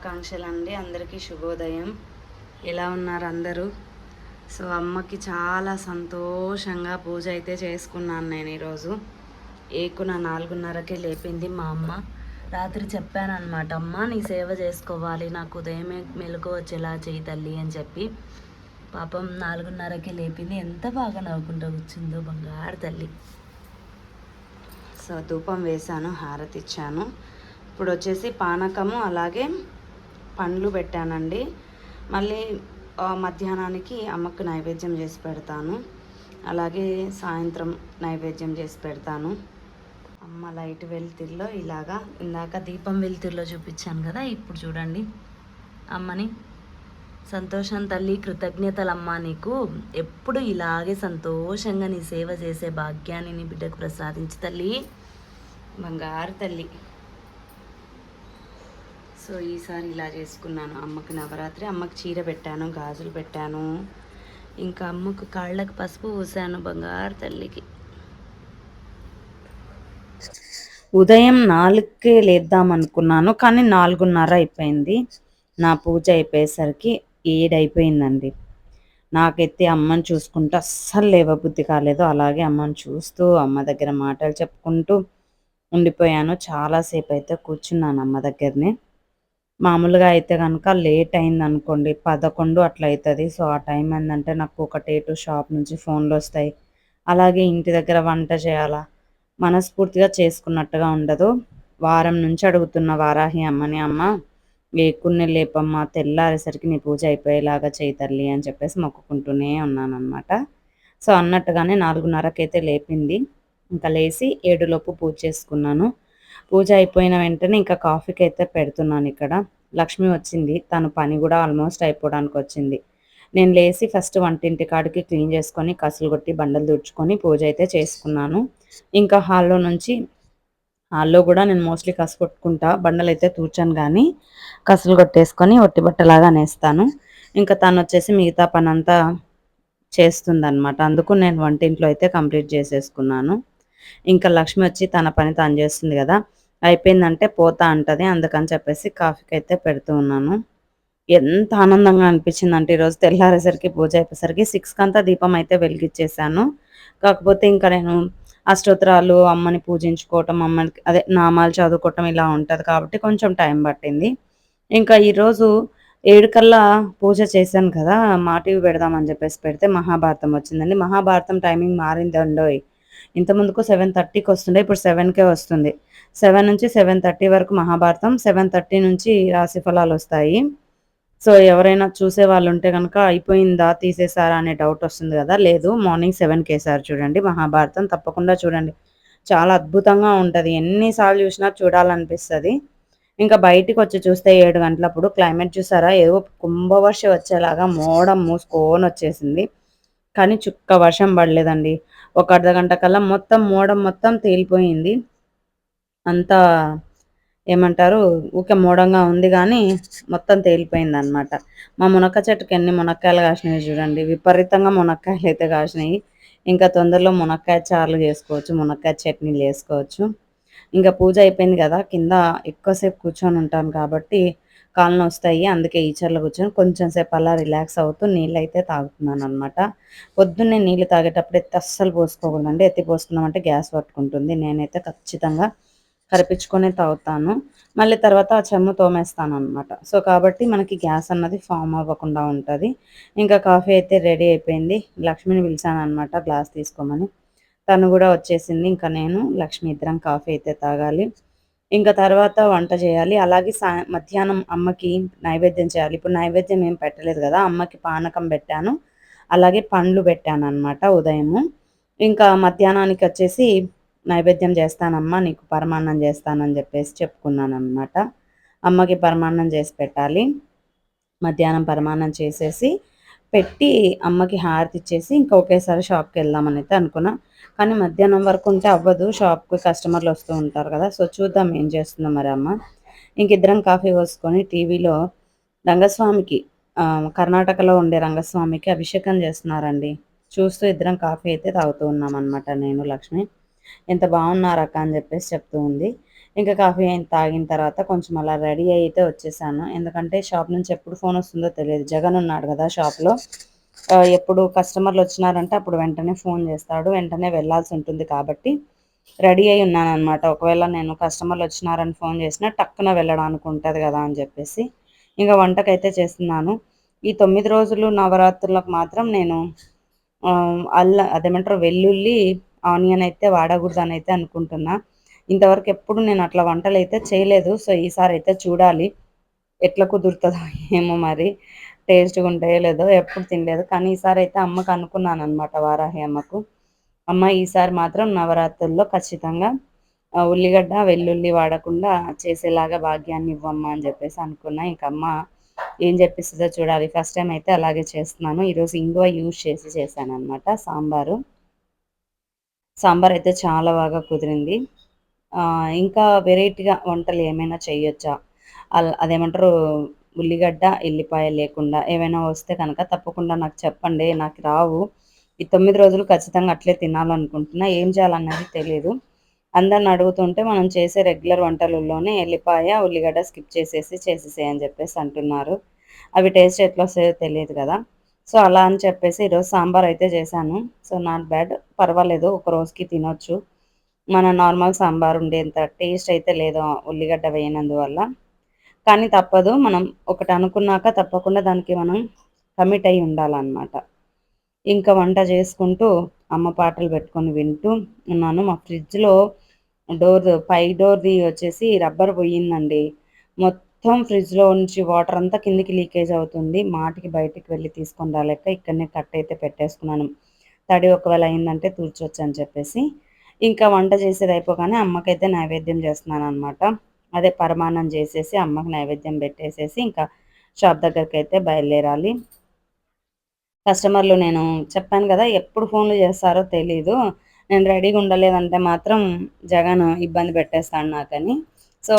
శుభాకాంక్షలు అండి అందరికీ శుభోదయం. ఎలా ఉన్నారు అందరూ? సో అమ్మకి చాలా సంతోషంగా పూజ అయితే చేసుకున్నాను నేను ఈరోజు. ఏకు నా నాలుగున్నరకే లేపింది మా అమ్మ. రాత్రి చెప్పాను అనమాట అమ్మ నీ సేవ చేసుకోవాలి. నాకు ఉదయమే మెలకు వచ్చేలా చేయి తల్లి అని చెప్పి. పాపం నాలుగున్నరకే లేపింది. ఎంత బాగా నవ్వుకుంటూ వచ్చిందో బంగారు తల్లి. సో ధూపం వేశాను హారతి ఇచ్చాను ఇప్పుడు వచ్చేసి పానకము అలాగే పండ్లు పెట్టానండి. మళ్ళీ మధ్యాహ్నానికి అమ్మకు నైవేద్యం చేసి పెడతాను. అలాగే సాయంత్రం నైవేద్యం చేసి పెడతాను. అమ్మ లైట్ వెలుతురులో ఇలాగా ఇందాక దీపం వెలుతురులో చూపించాను కదా ఇప్పుడు చూడండి. అమ్మని. సంతోషం తల్లి కృతజ్ఞతలమ్మా నీకు. ఎప్పుడు ఇలాగే సంతోషంగా నీ సేవ చేసే భాగ్యాన్ని నీ బిడ్డకు ప్రసాదించి తల్లి. బంగారు తల్లి. సో ఈసారి ఇలా చేసుకున్నాను. అమ్మకి నవరాత్రి అమ్మకి చీర పెట్టాను గాజులు పెట్టాను. ఇంకా అమ్మకు కాళ్ళకు పసుపు పూసాను బంగారు తల్లికి. ఉదయం నాలుగుకే లేద్దాం అనుకున్నాను కానీ నాలుగున్నర అయిపోయింది. నా పూజ అయిపోయేసరికి ఏడైపోయిందండి నాకైతే అమ్మని చూసుకుంటూ అస్సలు లేవబుద్ధి కాలేదు. అలాగే అమ్మని చూస్తూ అమ్మ దగ్గర మాటలు చెప్పుకుంటూ ఉండిపోయాను. చాలాసేపు అయితే కూర్చున్నాను అమ్మ దగ్గరనే. మామూలుగా అయితే కనుక లేట్ అయింది అనుకోండి పదకొండు అట్లా అవుతుంది సో ఆ టైం ఏంటంటే నాకు ఒకటే టు షాప్ నుంచి ఫోన్లు వస్తాయి. అలాగే ఇంటి దగ్గర వంట చేయాలా? మనస్ఫూర్తిగా చేసుకున్నట్టుగా ఉండదు. వారం నుంచి అడుగుతున్న వారాహి అమ్మని అమ్మ లేకున్నే లేపమ్మ తెల్లారేసరికి నీ పూజ అయిపోయేలాగా చేయి తల్లి అని చెప్పేసి మొక్కుకుంటూనే ఉన్నాను సో అన్నట్టుగానే నాలుగున్నరకైతే లేపింది. ఇంకా లేచి ఏడులోపు పూజ చేసుకున్నాను. పూజ అయిపోయిన వెంటనే ఇంకా కాఫీకి అయితే పెడుతున్నాను ఇక్కడ. లక్ష్మి వచ్చింది. తను పని కూడా ఆల్మోస్ట్ అయిపోవడానికి వచ్చింది. నేను లేచి ఫస్ట్ వంటింటి కాడికి క్లీన్ చేసుకొని కసులు కొట్టి బండలు తుడుచుకొని పూజ అయితే చేసుకున్నాను. ఇంకా హాల్లో నుంచి హాల్లో కూడా నేను మోస్ట్లీ కసు కొట్టుకుంటా బండలు అయితే తూర్చాను కానీ కసులు కొట్టేసుకొని ఒట్టి బట్టలాగా నేస్తాను ఇంకా తను వచ్చేసి మిగతా పని అంతా చేస్తుందనమాట అందుకు నేను వంటింట్లో అయితే కంప్లీట్ చేసేసుకున్నాను. ఇంకా లక్ష్మి వచ్చి తన పని తాను చేస్తుంది కదా అయిపోయిందంటే పోతా అంటది. అందుకని చెప్పేసి కాఫీకి అయితే పెడుతూ ఉన్నాను. ఎంత ఆనందంగా అనిపించింది అంటే ఈరోజు తెల్లారేసరికి పూజ అయిపోయేసరికి సిక్స్కి అంతా దీపం అయితే వెలిగించేసాను కాకపోతే ఇంకా నేను అష్టోత్తరాలు అమ్మని పూజించుకోవటం అమ్మని అదే నామాలు చదువుకోవటం ఇలా ఉంటుంది కాబట్టి కొంచెం టైం పట్టింది. ఇంకా ఈరోజు ఏడు కల్లా పూజ చేశాను కదా మా టీవీ పెడదామని చెప్పేసి పెడితే మహాభారతం వచ్చిందండి. మహాభారతం టైమింగ్ మారిందండోయ్. ఇంత ముందుకు సెవెన్ థర్టీకి వస్తుండే ఇప్పుడు సెవెన్కే వస్తుంది. సెవెన్ నుంచి సెవెన్ థర్టీ వరకు మహాభారతం సెవెన్ థర్టీ నుంచి రాశి ఫలాలు వస్తాయి. సో ఎవరైనా చూసే వాళ్ళు ఉంటే కనుక అయిపోయిందా తీసేసారా అనే డౌట్ వస్తుంది కదా? లేదు మార్నింగ్ సెవెన్కి వేసారు చూడండి మహాభారతం తప్పకుండా చూడండి. చాలా అద్భుతంగా ఉంటుంది. ఎన్నిసార్లు చూసినా చూడాలనిపిస్తుంది. ఇంకా బయటికి వచ్చి చూస్తే ఏడు గంటలప్పుడు క్లైమేట్ చూసారా? ఏదో కుంభవర్ష వచ్చేలాగా మోడం మూసుకొని వచ్చేసింది. కానీ చుక్క వర్షం పడలేదండి. ఒక అర్ధ గంట కల్లా మొత్తం మోడం మొత్తం తేలిపోయింది. అంతా ఏమంటారు ఊకే మోడంగా ఉంది కానీ మొత్తం తేలిపోయింది అనమాట మా మునక్క చెట్టుకి ఎన్ని మునక్కాయలు కాసినాయి చూడండి. విపరీతంగా మునక్కాయలు అయితే కాసినాయి. ఇంకా తొందరలో మునక్కాయ చారులు చేసుకోవచ్చు మునక్కాయ చట్నీలు వేసుకోవచ్చు ఇంకా పూజ అయిపోయింది కదా కింద ఎక్కువసేపు కూర్చొని ఉంటాను కాబట్టి కాళ్ళు వస్తాయి అందుకే ఈ చీరలో కూర్చొని కొంచెం సేపు అలా రిలాక్స్ అవుతూ నీళ్ళు అయితే తాగుతున్నాను అనమాట పొద్దున్నే నీళ్ళు తాగేటప్పుడు ఎత్తి అస్సలు పోసుకోకూడదండి. ఎత్తి పోసుకున్నామంటే గ్యాస్ పట్టుకుంటుంది. నేనైతే ఖచ్చితంగా కరిపించుకొని తాగుతాను. మళ్ళీ తర్వాత ఆ చెమ్ము తోమేస్తాను అనమాట సో కాబట్టి మనకి గ్యాస్ అన్నది ఫామ్ అవ్వకుండా ఉంటుంది. ఇంకా కాఫీ అయితే రెడీ అయిపోయింది. లక్ష్మిని పిలిచాను అనమాట గ్లాస్ తీసుకోమని. తను కూడా వచ్చేసింది. ఇంకా నేను లక్ష్మి ఇద్దరం కాఫీ అయితే తాగాలి. ఇంకా తర్వాత వంట చేయాలి. అలాగే సా మధ్యాహ్నం అమ్మకి నైవేద్యం చేయాలి. ఇప్పుడు నైవేద్యం ఏం పెట్టలేదు కదా అమ్మకి పానకం పెట్టాను. అలాగే పండ్లు పెట్టాను అనమాట ఉదయము. ఇంకా మధ్యాహ్నానికి వచ్చేసి నైవేద్యం చేస్తానమ్మా నీకు పరమాన్నం చేస్తానని చెప్పేసి చెప్పుకున్నాను అనమాట అమ్మకి పరమాన్నం చేసి పెట్టాలి. మధ్యాహ్నం పరమాన్నం చేసేసి పెట్టి అమ్మకి హారతి ఇచ్చేసి ఇంకా ఒకేసారి షాప్కి వెళ్దామని అయితే అనుకున్నా. కానీ మధ్యాహ్నం వరకు ఉంటే అవ్వదు. షాప్కి కస్టమర్లు వస్తూ ఉంటారు కదా. సో చూద్దాం ఏం చేస్తుందో మరి అమ్మ. ఇంక ఇద్దరం కాఫీ పోసుకొని టీవీలో రంగస్వామికి కర్ణాటకలో ఉండే రంగస్వామికి అభిషేకం చేస్తున్నారండి. చూస్తూ ఇద్దరం కాఫీ అయితే తాగుతూ ఉన్నాం అనమాట నేను లక్ష్మి. ఎంత బాగున్నారు అక్క అని చెప్పేసి చెప్తూ ఉంది. ఇంకా కాఫీ అయిన తాగిన తర్వాత కొంచెం అలా రెడీ అయితే వచ్చేసాను. ఎందుకంటే షాప్ నుంచి ఎప్పుడు ఫోన్ వస్తుందో తెలియదు. జగన్ ఉన్నాడు కదా షాప్లో. ఎప్పుడు కస్టమర్లు వచ్చినారంటే అప్పుడు వెంటనే ఫోన్ చేస్తాడు. వెంటనే వెళ్ళాల్సి ఉంటుంది కాబట్టి రెడీ అయి ఉన్నాను అనమాట ఒకవేళ నేను కస్టమర్లు వచ్చినారని ఫోన్ చేసినా టక్కున వెళ్ళడానికి ఉంటుంది కదా అని చెప్పేసి ఇంకా వంటకైతే చేస్తున్నాను. ఈ తొమ్మిది రోజులు నవరాత్రులకు మాత్రం నేను అల్ల అదేమంటారు వెల్లుల్లి ఆనియన్ అయితే వాడకూడదు అని అయితే అనుకుంటున్నా. ఇంతవరకు ఎప్పుడు నేను అట్లా వంటలు అయితే చేయలేదు. సో ఈసారి అయితే చూడాలి. ఎట్లా కుదురుతుందో ఏమో మరి. టేస్ట్గా ఉంటాయో లేదో ఎప్పుడు తినలేదు. కానీ ఈసారి అయితే అమ్మకు అనుకున్నాను అనమాట వారాహి అమ్మకు. అమ్మ ఈసారి మాత్రం నవరాత్రుల్లో ఖచ్చితంగా ఉల్లిగడ్డ వెల్లుల్లి వాడకుండా చేసేలాగా భాగ్యాన్ని ఇవ్వమ్మ అని చెప్పేసి అనుకున్నా. ఇంక అమ్మ ఏం చెప్పిస్తుందో చూడాలి. ఫస్ట్ టైం అయితే అలాగే చేస్తున్నాను. ఈరోజు ఇంగువ యూజ్ చేసి చేశాను అనమాట సాంబారు. సాంబార్ అయితే చాలా బాగా కుదిరింది. ఇంకా వెరైటీగా వంటలు ఏమైనా చేయొచ్చా? అదేమంటారు ఉల్లిగడ్డ ఎల్లిపాయ లేకుండా ఏమైనా వస్తే కనుక తప్పకుండా నాకు చెప్పండి నాకు రావు. ఈ తొమ్మిది రోజులు ఖచ్చితంగా అట్లే తినాలనుకుంటున్నా. ఏం చేయాలన్నది తెలియదు అందరిని అడుగుతుంటే మనం చేసే రెగ్యులర్ వంటలలోనే ఎల్లిపాయ ఉల్లిగడ్డ స్కిప్ చేసేసి చేసేసేయని చెప్పేసి అంటున్నారు. అవి టేస్ట్ ఎట్లా వస్తాయో తెలియదు కదా. సో అలా అని చెప్పేసి ఈరోజు సాంబార్ అయితే చేశాను. So not bad. పర్వాలేదు ఒక రోజుకి తినొచ్చు. మన నార్మల్ సాంబార్ ఉండేంత టేస్ట్ అయితే లేదు ఉల్లిగడ్డ వేయనందువల్ల. కానీ తప్పదు మనం ఒకటి అనుకున్నాక తప్పకుండా దానికి మనం కమిట్ అయి ఉండాలన్నమాట. ఇంకా వంట చేసుకుంటూ అమ్మ పాటలు పెట్టుకొని వింటూ ఉన్నాను. మా ఫ్రిడ్జ్లో డోర్ పై డోర్ది వచ్చేసి రబ్బర్ పోయిందండి. మొత్తం ఫ్రిడ్జ్లో నుంచి వాటర్ అంతా కిందికి లీకేజ్ అవుతుంది. మాటికి బయటికి వెళ్ళి తీసుకొని రాలేక ఇక్కడనే కట్ అయితే పెట్టేసుకున్నాను. తడి ఒకవేళ అయిందంటే తూర్చొచ్చు అని చెప్పేసి ఇంకా వంట చేసేది అయిపోగానే అమ్మకైతే నైవేద్యం చేస్తున్నాను అనమాట అదే పరమాన్నం చేసేసి అమ్మకి నైవేద్యం పెట్టేసేసి ఇంకా షాప్ దగ్గరికి అయితే బయలుదేరాలి. కస్టమర్లు నేను చెప్పాను కదా ఎప్పుడు ఫోన్లు చేస్తారో తెలీదు. నేను రెడీగా ఉండలేదంటే మాత్రం జగన్ ఇబ్బంది పెట్టేస్తాడు నాకని. సో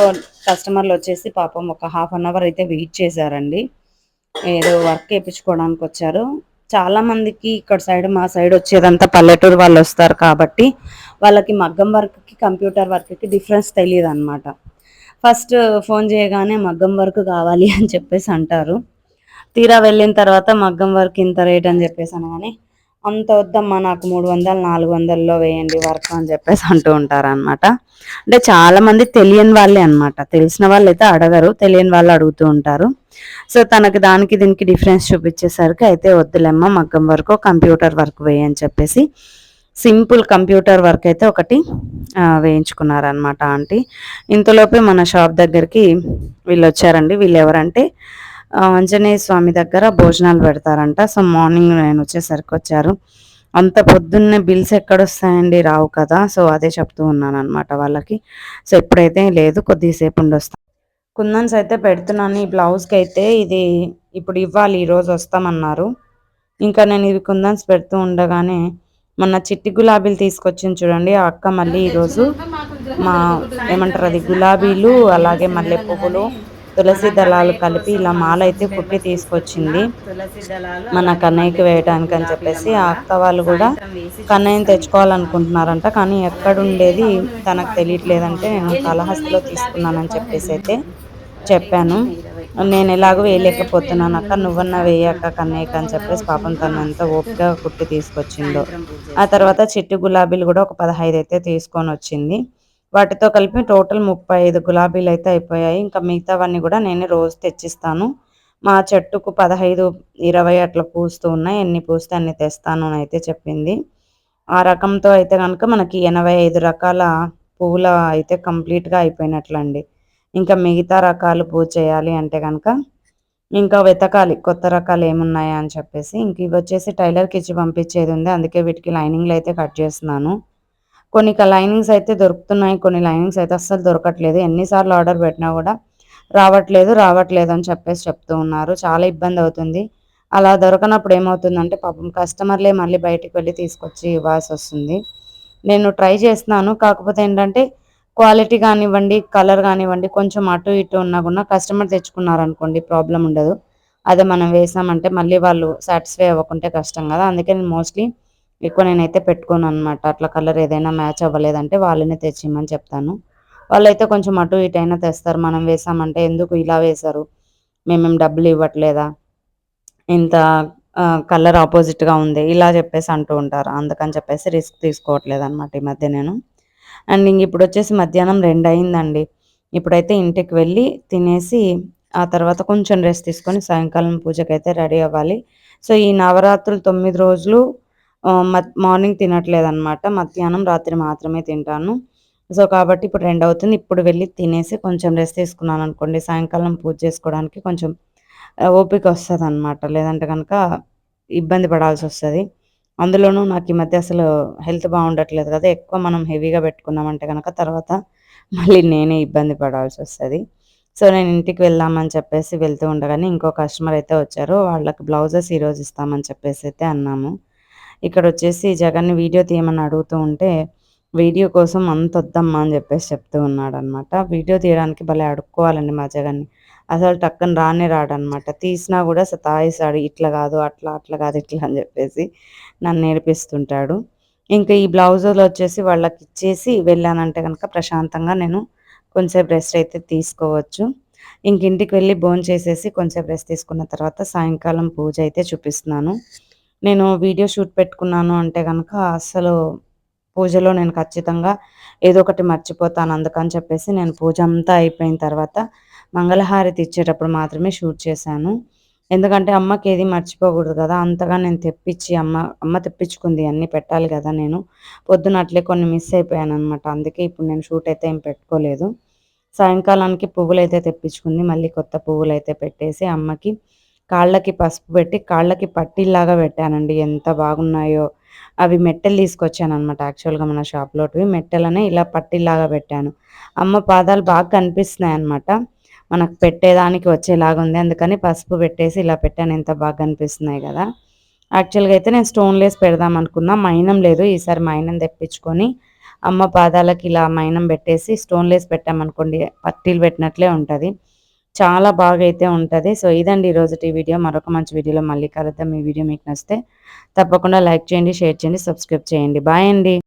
కస్టమర్లు వచ్చేసి పాపం ఒక హాఫ్ అన్ అవర్ అయితే వెయిట్ చేశారండి. ఏదో వర్క్ వేయించుకోవడానికి వచ్చారు. చాలామందికి ఇక్కడ సైడ్ మా సైడ్ వచ్చేదంతా పల్లెటూరు వాళ్ళు వస్తారు కాబట్టి వాళ్ళకి మగ్గం వర్క్కి కంప్యూటర్ వర్క్కి డిఫరెన్స్ తెలియదు అనమాట ఫస్ట్ ఫోన్ చేయగానే మగ్గం వర్క్ కావాలి అని చెప్పేసి అంటారు. తీరా వెళ్ళిన తర్వాత మగ్గం వర్క్ ఇంత రేట్ అని చెప్పేసి అనగానే అంత వద్దమ్మా నాకు మూడు వందలు నాలుగు వందల్లో వేయండి వర్క్ అని చెప్పేసి అంటూ ఉంటారు అనమాట అంటే చాలామంది తెలియని వాళ్ళే అనమాట తెలిసిన వాళ్ళు అయితే అడగరు తెలియని వాళ్ళు అడుగుతూ ఉంటారు. సో తనకి దానికి దీనికి డిఫరెన్స్ చూపించేసరికి అయితే వద్దులేమ్మ మగ్గం వర్క్ కంప్యూటర్ వర్క్ వేయని చెప్పేసి సింపుల్ కంప్యూటర్ వర్క్ అయితే ఒకటి వేయించుకున్నారనమాట ఆంటీ. ఇంతలోపే మన షాప్ దగ్గరికి వీళ్ళు వచ్చారండి వీళ్ళు ఎవరంటే ఆంజనేయ స్వామి దగ్గర భోజనాలు పెడతారంట. సో మార్నింగ్ నేను వచ్చేసరికి వచ్చారు. అంత పొద్దున్నే బిల్స్ ఎక్కడొస్తాయండి? రావు కదా. సో అదే చెప్తూ ఉన్నాను అనమాట వాళ్ళకి. సో ఎప్పుడైతే లేదు కొద్దిసేపు ఉండొస్తాను కుందన్స్ అయితే పెడుతున్నాను. ఈ బ్లౌజ్కి అయితే ఇది ఇప్పుడు ఇవ్వాలి ఈరోజు వస్తామన్నారు. ఇంకా నేను ఇది కుందన్స్ పెడుతూ ఉండగానే మొన్న చిట్టి గులాబీలు తీసుకొచ్చింది చూడండి ఆ అక్క మళ్ళీ ఈరోజు మా ఏమంటారు అది గులాబీలు అలాగే మల్లె పువ్వులు తులసి దళాలు కలిపి ఇలా మాల అయితే కుట్టి తీసుకొచ్చింది మన కన్నయ్యకి వేయడానికి అని చెప్పేసి. ఆ అక్క వాళ్ళు కూడా కన్నయ్యని తెచ్చుకోవాలనుకుంటున్నారంట కానీ ఎక్కడుండేది తనకు తెలియట్లేదంటే నేను కలహస్తిలో తీసుకున్నానని చెప్పేసి అయితే చెప్పాను. నేను ఎలాగో వేయలేకపోతున్నాను అక్క నువ్వన్నా వేయక్క కన్నయ్యక అని చెప్పేసి పాపం తను ఎంత ఓపిక కుట్టి తీసుకొచ్చిందో. ఆ తర్వాత చిట్టి గులాబీలు కూడా ఒక పదహైదు అయితే తీసుకొని వచ్చింది. వాటితో కలిపి టోటల్ ముప్పై ఐదు గులాబీలు అయితే అయిపోయాయి. ఇంకా మిగతావన్నీ కూడా నేను రోజు తెచ్చిస్తాను. మా చెట్టుకు పదహైదు ఇరవై అట్లా పూస్తూ ఉన్నాయి. ఎన్ని పూస్తే అన్ని తెస్తాను అని అయితే చెప్పింది. ఆ రకంతో అయితే కనుక మనకి ఎనభై ఐదు రకాల పువ్వుల అయితే కంప్లీట్గా అయిపోయినట్లండి. ఇంకా మిగతా రకాలు పూజ చేయాలి అంటే కనుక ఇంకా వెతకాలి కొత్త రకాలు ఏమున్నాయా అని చెప్పేసి. ఇంక ఇవి వచ్చేసి టైలర్కి ఇచ్చి పంపించేది ఉంది. అందుకే వీటికి లైనింగ్లు అయితే కట్ చేస్తున్నాను. కొన్ని లైనింగ్స్ అయితే దొరుకుతున్నాయి కొన్ని లైనింగ్స్ అయితే అస్సలు దొరకట్లేదు. ఎన్నిసార్లు ఆర్డర్ పెట్టినా కూడా రావట్లేదు రావట్లేదు అని చెప్పేసి చెప్తూ ఉన్నారు. చాలా ఇబ్బంది అవుతుంది. అలా దొరకనప్పుడు ఏమవుతుందంటే పాపం కస్టమర్లే మళ్ళీ బయటికి వెళ్ళి తీసుకొచ్చి ఇవ్వాల్సి వస్తుంది. నేను ట్రై చేస్తున్నాను. కాకపోతే ఏంటంటే క్వాలిటీ కానివ్వండి కలర్ కానివ్వండి కొంచెం అటు ఇటు ఉన్నా కూడా కస్టమర్ తెచ్చుకున్నారనుకోండి ప్రాబ్లం ఉండదు. అదే మనం వేసామంటే మళ్ళీ వాళ్ళు సాటిస్ఫై అవ్వకుంటే కష్టం కదా. అందుకే నేను మోస్ట్లీ ఎక్కువ నేనైతే పెట్టుకోను అనమాట అట్లా కలర్ ఏదైనా మ్యాచ్ అవ్వలేదంటే వాళ్ళనే తెచ్చిమ్మని చెప్తాను. వాళ్ళైతే కొంచెం అటు ఇటు అయినా తెస్తారు. మనం వేసామంటే ఎందుకు ఇలా వేశారు? మేమేం డబ్బులు ఇవ్వట్లేదా? ఇంత కలర్ ఆపోజిట్గా ఉంది. ఇలా చెప్పేసి అంటూ ఉంటారు. అందుకని చెప్పేసి రిస్క్ తీసుకోవట్లేదు అనమాట ఈ మధ్య నేను. అండ్ ఇంక ఇప్పుడు వచ్చేసి మధ్యాహ్నం రెండు అయిందండి. ఇప్పుడైతే ఇంటికి వెళ్ళి తినేసి ఆ తర్వాత కొంచెం రెస్ట్ తీసుకొని సాయంకాలం పూజకి అయితే రెడీ అవ్వాలి. సో ఈ నవరాత్రులు తొమ్మిది రోజులు మార్నింగ్ తినట్లేదు అనమాట మధ్యాహ్నం రాత్రి మాత్రమే తింటాను. సో కాబట్టి ఇప్పుడు రెండు అవుతుంది. ఇప్పుడు వెళ్ళి తినేసి కొంచెం రెస్ట్ తీసుకున్నాను అనుకోండి. సాయంకాలం పూజ చేసుకోవడానికి కొంచెం ఓపిక వస్తుంది అనమాట లేదంటే కనుక ఇబ్బంది పడాల్సి వస్తుంది. అందులోనూ నాకు ఈ మధ్య అసలు హెల్త్ బాగుండట్లేదు కదా ఎక్కువ మనం హెవీగా పెట్టుకున్నామంటే కనుక తర్వాత మళ్ళీ నేనే ఇబ్బంది పడాల్సి వస్తుంది. సో నేను ఇంటికి వెళ్దామని చెప్పేసి వెళ్తూ ఉండగానే ఇంకో కస్టమర్ అయితే వచ్చారు వాళ్ళకి బ్లౌజెస్ ఈరోజు ఇస్తామని చెప్పేసి అయితే అన్నాము. ఇక్కడ వచ్చేసి జగన్ని వీడియో తీయమని అడుగుతూ ఉంటే వీడియో కోసం అంత వద్దమ్మా అని చెప్పేసి చెప్తూ ఉన్నాడు అనమాట వీడియో తీయడానికి భలే అడుక్కోవాలండి మా జగన్ని. అసలు టక్కన రానే రాడనమాట. తీసినా కూడా సతాయిస్తాడు ఇట్లా కాదు అట్లా అట్లా కాదు ఇట్లా అని చెప్పేసి నన్ను నేర్పిస్తుంటాడు. ఇంకా ఈ బ్లౌజులు వచ్చేసి వాళ్ళకి ఇచ్చేసి వెళ్ళానంటే కనుక ప్రశాంతంగా నేను కొంచెం రెస్ట్ అయితే తీసుకోవచ్చు. ఇంక ఇంటికి వెళ్ళి భోజనం చేసేసి కొంచెం రెస్ట్ తీసుకున్న తర్వాత సాయంకాలం పూజ అయితే చూపిస్తున్నాను. నేను వీడియో షూట్ పెట్టుకున్నాను అంటే కనుక అసలు పూజలో నేను ఖచ్చితంగా ఏదో ఒకటి మర్చిపోతాను. అందుకని చెప్పేసి నేను పూజ అంతా అయిపోయిన తర్వాత మంగళహారతి ఇచ్చేటప్పుడు మాత్రమే షూట్ చేశాను. ఎందుకంటే అమ్మకి ఏది మర్చిపోకూడదు కదా. అంతగా నేను తెప్పించి అమ్మ అమ్మ తెప్పించుకుంది అన్నీ పెట్టాలి కదా నేను. పొద్దున అట్లే కొన్ని మిస్ అయిపోయాను అనమాట అందుకే ఇప్పుడు నేను షూట్ అయితే ఏం పెట్టుకోలేదు. సాయంకాలానికి పువ్వులు అయితే తెప్పించుకుంది. మళ్ళీ కొత్త పువ్వులు అయితే పెట్టేసి అమ్మకి కాళ్ళకి పసుపు పెట్టి కాళ్ళకి పట్టిల్లాగా పెట్టానండి. ఎంత బాగున్నాయో. అవి మెట్టెలు తీసుకొచ్చాను అనమాట యాక్చువల్గా మన షాప్లోటివి మెట్టెలనే ఇలా పట్టిల్లాగా పెట్టాను. అమ్మ పాదాలు బాగా కనిపిస్తున్నాయి అనమాట మనకు పెట్టేదానికి వచ్చేలాగా ఉంది. అందుకని పసుపు పెట్టేసి ఇలా పెట్టాను. ఎంత బాగా అనిపిస్తున్నాయి కదా. యాక్చువల్గా అయితే నేను స్టోన్లెస్ పెడదాం అనుకున్నా. మైనం లేదు. ఈసారి మైనం తెప్పించుకొని అమ్మ పాదాలకి ఇలా మైనం పెట్టేసి స్టోన్లెస్ పెట్టామనుకోండి పట్టీలు పెట్టినట్లే ఉంటుంది. చాలా బాగా అయితే ఉంటుంది. సో ఇదండి ఈరోజు ఈ వీడియో. మరొక మంచి వీడియోలో మళ్ళీ కలుద్దాం. ఈ వీడియో మీకు నచ్చితే తప్పకుండా లైక్ చేయండి షేర్ చేయండి సబ్స్క్రైబ్ చేయండి. బాయ్ అండి.